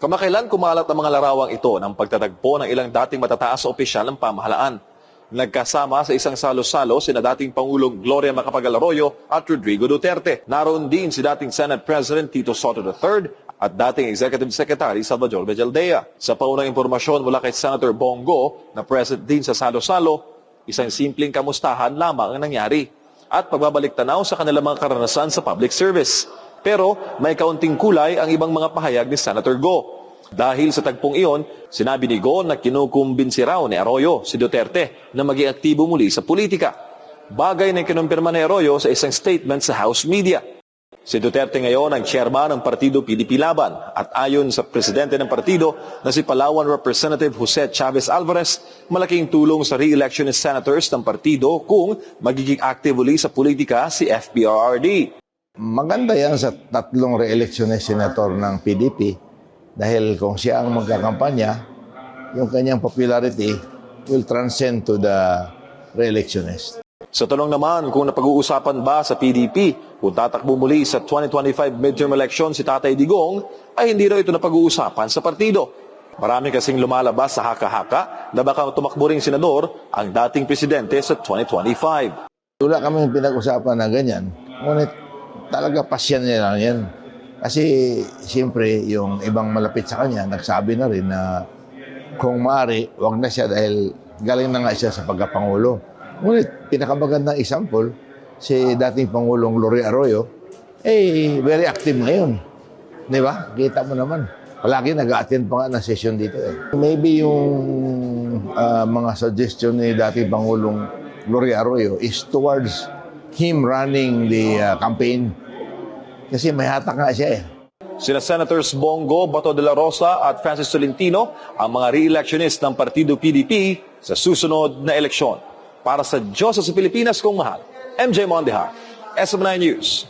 Kamakailan kumalat ang mga larawang ito ng pagtatagpo ng ilang dating matataas na opisyal ng pamahalaan. Nagkasama sa isang salo-salo sina dating Pangulong Gloria Macapagal Arroyo at Rodrigo Duterte. Naroon din si dating Senate President Tito Soto III at dating Executive Secretary Salvador Bejaldea. Sa paunang impormasyon mula kay Senator Bongo na present din sa salo-salo, isang simpleng kamustahan lamang ang nangyari at pagbabalik tanaw sa kanilang mga karanasan sa public service. Pero may kaunting kulay ang ibang mga pahayag ni Senator Go. Dahil sa tagpong iyon, sinabi ni Go na kinukumbinsi raw ni Arroyo si Duterte na maging aktibo muli sa politika. Bagay na kinumpirma ni Arroyo sa isang statement sa House Media. Si Duterte ngayon ang chairman ng partido PDP Laban at ayon sa presidente ng partido na si Palawan Representative Jose Chavez Alvarez, malaking tulong sa re-election ni senators ng partido kung magiging active uli sa politika si FPRRD. Maganda yan sa tatlong re-election na senator ng PDP dahil kung siya ang magkakampanya, yung kanyang popularity will transcend to the re-electionist. Sa tanong naman kung napag-uusapan ba sa PDP kung tatakbo muli sa 2025 midterm election si Tatay Digong, ay hindi raw ito napag-uusapan sa partido. Marami kasing lumalabas sa haka-haka na baka tumakbo ring senador ang dating presidente sa 2025. Wala kami pinag-usapan na ganyan. Ngunit talaga pasyan niya lang yan. Kasi siyempre yung ibang malapit sa kanya nagsabi na rin na kung maaari, wag na siya dahil galing na nga siya sa pagkapangulo. Ngunit pinakamagandang example, si dating Pangulong Gloria Arroyo, eh, very active ngayon. Di ba? Kita mo naman. Palagi nag-attend pa nga ng session dito eh. Maybe yung ah, mga suggestion ni dating Pangulong Gloria Arroyo is towards him running the ah, campaign. Kasi may hatak nga siya eh. Sina Senators Bongo, Bato de la Rosa at Francis Tolentino ang mga re-electionist ng Partido PDP sa susunod na eleksyon. Para sa Diyos sa Pilipinas kong mahal, MJ Mondejar, SM9 News.